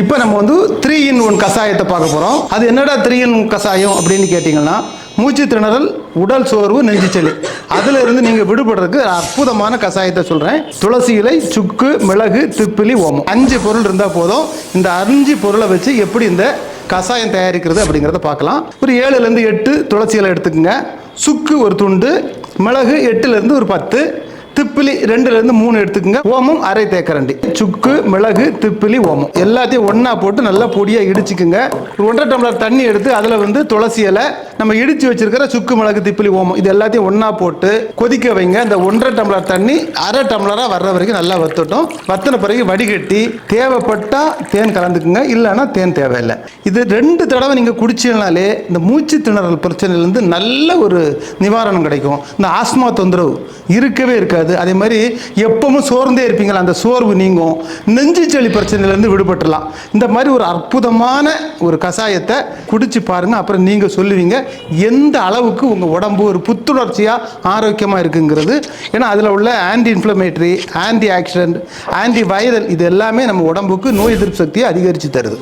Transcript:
இப்போ நம்ம வந்து த்ரீ இன் ஒன் கஷாயத்தை பார்க்க போகிறோம் அது என்னடா த்ரீ இன் கஷாயம் அப்படின்னு கேட்டிங்கன்னா மூச்சு திணறல் உடல் சோர்வு நெஞ்சுச்சலி அதில் இருந்து நீங்கள் விடுபடுறதுக்கு அற்புதமான கஷாயத்தை சொல்கிறேன் துளசி இலை சுக்கு மிளகு திப்பிலி ஓமம். அஞ்சு பொருள் இருந்தால் போதும். இந்த அஞ்சு பொருளை வச்சு எப்படி இந்த கஷாயம் தயாரிக்கிறது அப்படிங்கிறத பார்க்கலாம். ஒரு ஏழுலேருந்து எட்டு துளசி இலை எடுத்துக்கோங்க. சுக்கு ஒரு துண்டு மிளகு எட்டுலேருந்து ஒரு பத்து. திப்பிலி ரெண்டுலேருந்து மூணு எடுத்துக்கோங்க. ஓமம் அரை தேக்கரண்டி. சுக்கு மிளகு திப்பிலி ஓமம். எல்லாத்தையும் ஒன்றா போட்டு நல்லா பொடியாக இடிச்சுக்குங்க. ஒரு ஒன்றரை டம்ளர் தண்ணி எடுத்து அதில் வந்து துளசி இலை நம்ம இடித்து வச்சிருக்கிற சுக்கு மிளகு திப்பிலி ஓமம். இது எல்லாத்தையும் ஒன்றா போட்டு கொதிக்க வைங்க. இந்த ஒன்றரை டம்ளர் தண்ணி அரை டம்ளராக வர்ற வரைக்கும் நல்லா வத்தட்டும். வத்தின பிறகு வடிகட்டி தேவைப்பட்டா தேன் கலந்துக்குங்க. இல்லைன்னா தேன் தேவையில்லை. இது ரெண்டு தடவை நீங்கள் குடிச்சீங்கனாலே இந்த மூச்சு திணறல் பிரச்சனையிலேருந்து நல்ல ஒரு நிவாரணம் கிடைக்கும். இந்த ஆஸ்மா தொந்தரவு இருக்கவே இருக்காது. அதே மாதிரி எப்பவும் சோர்ந்தே இருப்பீங்களா? அந்த சோர்வு நீங்கும். நெஞ்சு செளி பிரச்சனையிலேருந்து விடுபட்டுலாம் இந்த மாதிரி ஒரு அற்புதமான ஒரு கஷாயத்தை குடிச்சு பாருங்க. அப்புறம் நீங்கள் சொல்லுவீங்க. எந்த அளவுக்கு உங்கள் உடம்பு ஒரு புத்துணர்ச்சியாக ஆரோக்கியமாக இருக்குங்கிறது. ஏன்னா அதில் உள்ள anti inflammatory anti oxidant anti viral இது எல்லாமே நம்ம உடம்புக்கு நோய் எதிர்ப்பு சக்தியை அதிகரித்து தருது.